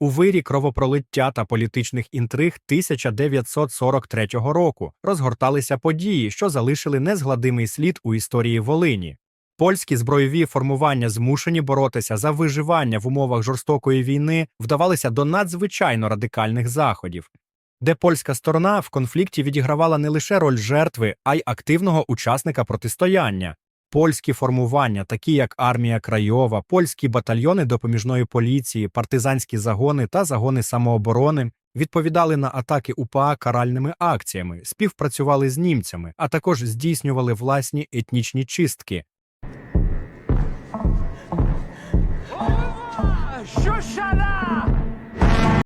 У вирі кровопролиття та політичних інтриг 1943 року розгорталися події, що залишили незгладимий слід у історії Волині. Польські збройові формування, змушені боротися за виживання в умовах жорстокої війни, вдавалися до надзвичайно радикальних заходів, де польська сторона в конфлікті відігравала не лише роль жертви, а й активного учасника протистояння. Польські формування, такі як армія Крайова, польські батальйони допоміжної поліції, партизанські загони та загони самооборони, відповідали на атаки УПА каральними акціями, співпрацювали з німцями, а також здійснювали власні етнічні чистки.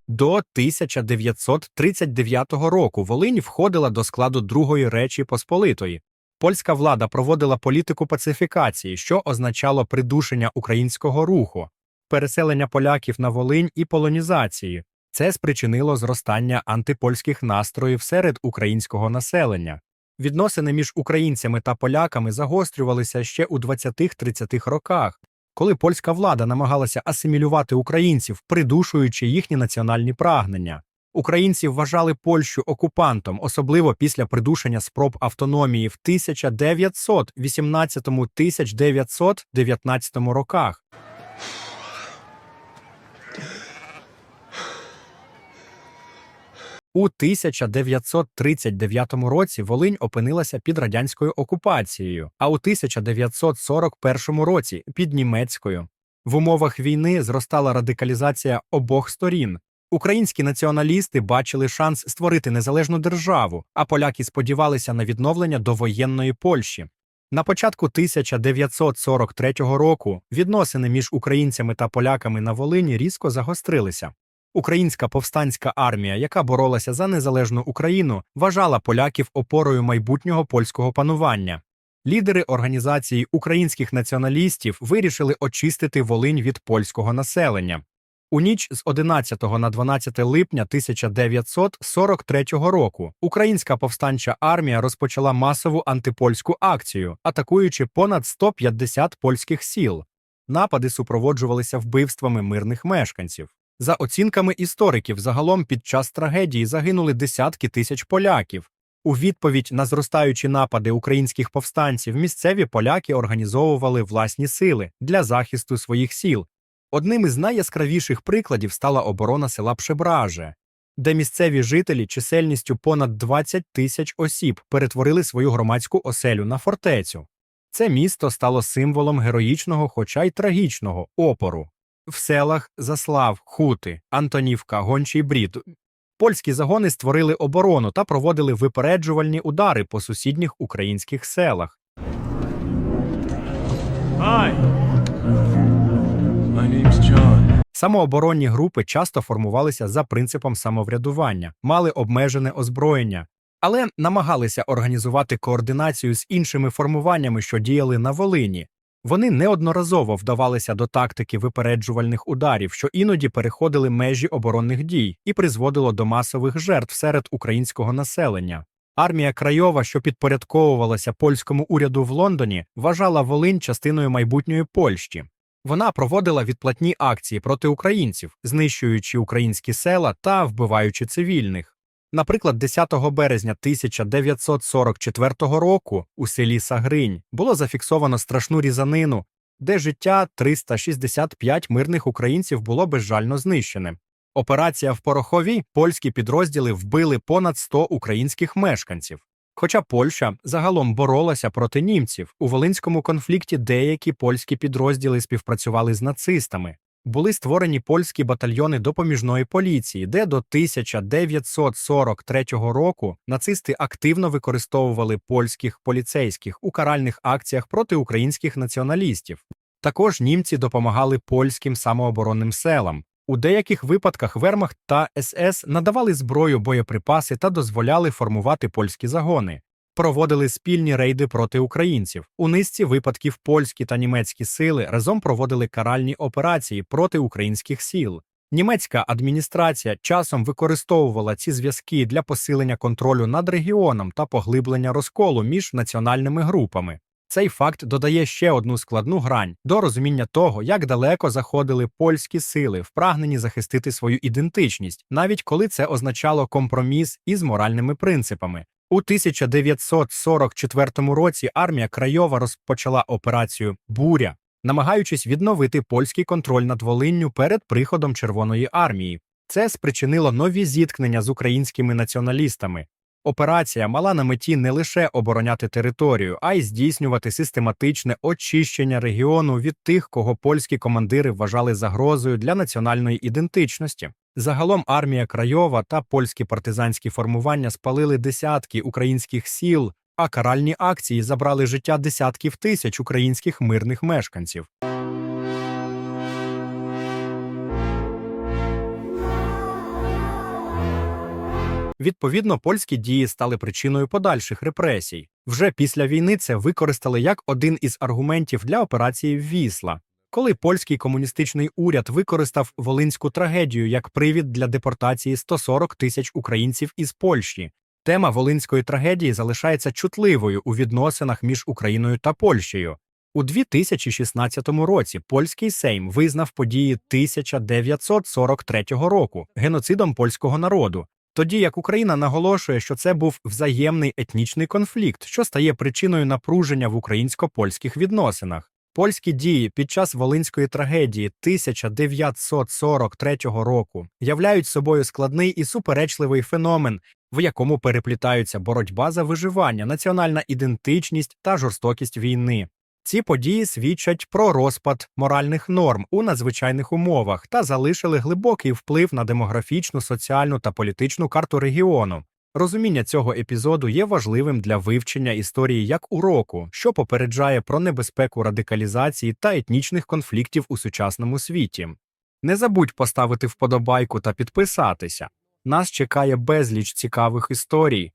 До 1939 року Волинь входила до складу Другої Речі Посполитої. Польська влада проводила політику пацифікації, що означало придушення українського руху, переселення поляків на Волинь і полонізації. Це спричинило зростання антипольських настроїв серед українського населення. Відносини між українцями та поляками загострювалися ще у 20-30-х роках, коли польська влада намагалася асимілювати українців, придушуючи їхні національні прагнення. Українці вважали Польщу окупантом, особливо після придушення спроб автономії в 1918-1919 роках. У 1939 році Волинь опинилася під радянською окупацією, а у 1941 році під німецькою. В умовах війни зростала радикалізація обох сторін. Українські націоналісти бачили шанс створити незалежну державу, а поляки сподівалися на відновлення довоєнної Польщі. На початку 1943 року відносини між українцями та поляками на Волині різко загострилися. Українська повстанська армія, яка боролася за незалежну Україну, вважала поляків опорою майбутнього польського панування. Лідери організації українських націоналістів вирішили очистити Волинь від польського населення. У ніч з 11 на 12 липня 1943 року українська повстанча армія розпочала масову антипольську акцію, атакуючи понад 150 польських сіл. Напади супроводжувалися вбивствами мирних мешканців. За оцінками істориків, загалом під час трагедії загинули десятки тисяч поляків. У відповідь на зростаючі напади українських повстанців місцеві поляки організовували власні сили для захисту своїх сіл. Одним із найяскравіших прикладів стала оборона села Пшебраже, де місцеві жителі чисельністю понад 20 тисяч осіб перетворили свою громадську оселю на фортецю. Це місто стало символом героїчного, хоча й трагічного опору. В селах Заслав, Хути, Антонівка, Гончий Брід польські загони створили оборону та проводили випереджувальні удари по сусідніх українських селах. Hi. Самооборонні групи часто формувалися за принципом самоврядування, мали обмежене озброєння, але намагалися організувати координацію з іншими формуваннями, що діяли на Волині. Вони неодноразово вдавалися до тактики випереджувальних ударів, що іноді переходили межі оборонних дій і призводило до масових жертв серед українського населення. Армія Крайова, що підпорядковувалася польському уряду в Лондоні, вважала Волинь частиною майбутньої Польщі. Вона проводила відплатні акції проти українців, знищуючи українські села та вбиваючи цивільних. Наприклад, 10 березня 1944 року у селі Сагринь було зафіксовано страшну різанину, де життя 365 мирних українців було безжально знищене. Операція в Порохові польські підрозділи вбили понад 100 українських мешканців. Хоча Польща загалом боролася проти німців, у Волинському конфлікті деякі польські підрозділи співпрацювали з нацистами. Були створені польські батальйони допоміжної поліції, де до 1943 року нацисти активно використовували польських поліцейських у каральних акціях проти українських націоналістів. Також німці допомагали польським самооборонним селам. У деяких випадках Вермахт та СС надавали зброю, боєприпаси та дозволяли формувати польські загони. Проводили спільні рейди проти українців. У низці випадків польські та німецькі сили разом проводили каральні операції проти українських сіл. Німецька адміністрація часом використовувала ці зв'язки для посилення контролю над регіоном та поглиблення розколу між національними групами. Цей факт додає ще одну складну грань до розуміння того, як далеко заходили польські сили в прагненні захистити свою ідентичність, навіть коли це означало компроміс із моральними принципами. У 1944 році армія Крайова розпочала операцію Буря, намагаючись відновити польський контроль над Волинню перед приходом Червоної армії. Це спричинило нові зіткнення з українськими націоналістами. Операція мала на меті не лише обороняти територію, а й здійснювати систематичне очищення регіону від тих, кого польські командири вважали загрозою для національної ідентичності. Загалом армія Крайова та польські партизанські формування спалили десятки українських сіл, а каральні акції забрали життя десятків тисяч українських мирних мешканців. Відповідно, польські дії стали причиною подальших репресій. Вже після війни це використали як один із аргументів для операції Вісла, коли польський комуністичний уряд використав волинську трагедію як привід для депортації 140 тисяч українців із Польщі. Тема волинської трагедії залишається чутливою у відносинах між Україною та Польщею. У 2016 році польський Сейм визнав події 1943 року геноцидом польського народу, тоді як Україна наголошує, що це був взаємний етнічний конфлікт, що стає причиною напруження в українсько-польських відносинах. Польські дії під час волинської трагедії 1943 року являють собою складний і суперечливий феномен, в якому переплітаються боротьба за виживання, національна ідентичність та жорстокість війни. Ці події свідчать про розпад моральних норм у надзвичайних умовах та залишили глибокий вплив на демографічну, соціальну та політичну карту регіону. Розуміння цього епізоду є важливим для вивчення історії як уроку, що попереджає про небезпеку радикалізації та етнічних конфліктів у сучасному світі. Не забудь поставити вподобайку та підписатися. Нас чекає безліч цікавих історій.